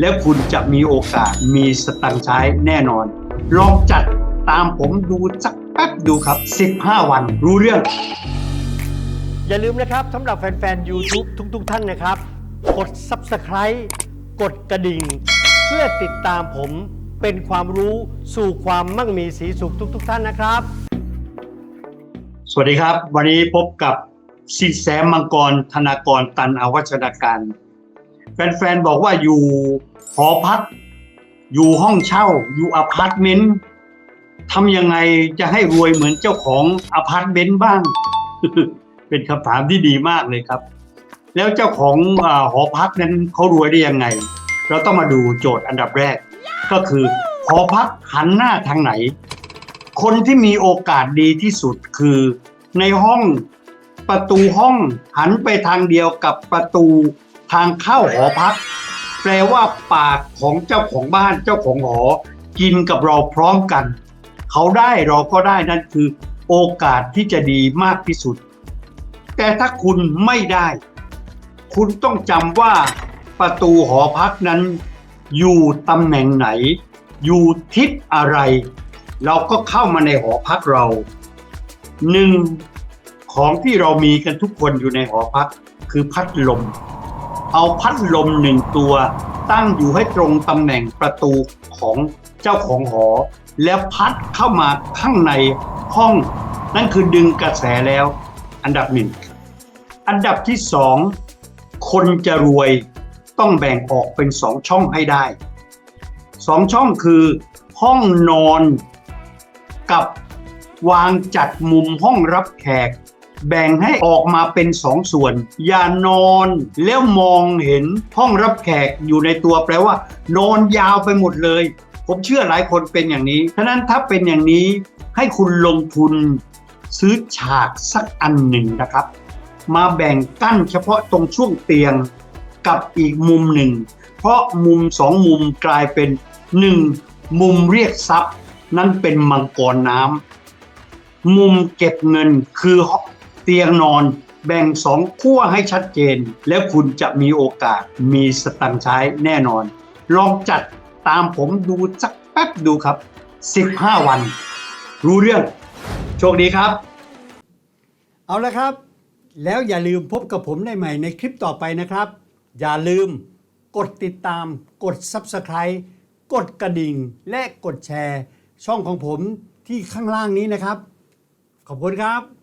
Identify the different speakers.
Speaker 1: แล้วคุณจะมีโอกาสมีสตังค์ใช้แน่นอน ลองจัดตามผมดูสักแป๊บดูครับ 15 วันรู้เรื่อง
Speaker 2: อย่าลืมนะครับสำหรับแฟนๆ YouTube ทุกๆ ท่านนะครับ กด Subscribe กดกระดิ่ง เพื่อติดตามผมเป็นความรู้สู่ความมั่งมีสีสุขทุก ๆ ท่านนะครับ
Speaker 1: สวัสดีครับ วันนี้พบกับสินแสมังกรธนากรตันอวัชนาการ แฟนๆ บอกว่าอยู่ หอพัก อยู่ห้องเช่า อยู่อพาร์ตเมนต์ทำยังไงจะให้รวยเหมือนเจ้าของอพาร์ตเมนต์บ้าง เป็นคำถามที่ดีมากเลยครับ แล้วเจ้าของอหอพักนั้นเขารวยได้ยังไง เราต้องมาดูโจทย์อันดับแรก ก็คือหอพักหันหน้าทางไหน คนที่มีโอกาสดีที่สุดคือในห้องประตูห้องหันไปทางเดียวกับประตูทางเข้าหอพัก แปลว่าปากของเจ้าของบ้านเจ้าของหอ กินกับเราพร้อมกัน เขาได้เราก็ได้นั่นคือโอกาสที่จะดีมากที่สุด แต่ถ้าคุณไม่ได้ คุณต้องจำว่าประตูหอพักนั้น อยู่ตำแหน่งไหน อยู่ทิศอะไร เราก็เข้ามาในหอพักเราหนึ่งของที่เรามีกันทุกคนอยู่ในหอพักคือพัดลม เอาพัดลมหนึ่งตัว ตั้งอยู่ให้ตรงตำแหน่งประตูของเจ้าของหอ แล้วพัดเข้ามาข้างในห้อง นั่นคือดึงกระแสแล้ว อันดับหนึ่ง อันดับที่สองคนจะรวยต้องแบ่งออกเป็นสองช่องให้ได้สองช่องคือห้องนอนกับวางจัดมุมห้องรับแขก แบ่งให้ออกมาเป็นสองส่วน อย่านอนแล้วมองเห็นห้องรับแขกอยู่ในตัวแปลว่า นอนยาวไปหมดเลย ผมเชื่อหลายคนเป็นอย่างนี้ฉะนั้นถ้าเป็นอย่างนี้ให้คุณลงทุนซื้อฉากสักอันหนึ่งนะครับ มาแบ่งกั้นเฉพาะตรงช่วงเตียงกับอีกมุมหนึ่ง เพราะมุมสองมุมกลายเป็นหนึ่งมุมเรียกทรัพย์นั่นเป็นมังกรน้ำมุมเก็บเงินคือ เตียงนอนแบ่งสองขั้วให้ชัดเจน แล้วคุณจะมีโอกาสมีสตังค์ใช้แน่นอน ลองจัดตามผมดูสักแป๊บดูครับ 15 วัน รู้เรื่อง โชคดีครับ
Speaker 2: เอาละครับ แล้วอย่าลืมพบกับผมได้ใหม่ในคลิปต่อไปนะครับ อย่าลืมกดติดตาม กด Subscribe กดกระดิ่ง และกดแชร์ ช่องของผมที่ข้างล่างนี้นะครับ ขอบคุณครับ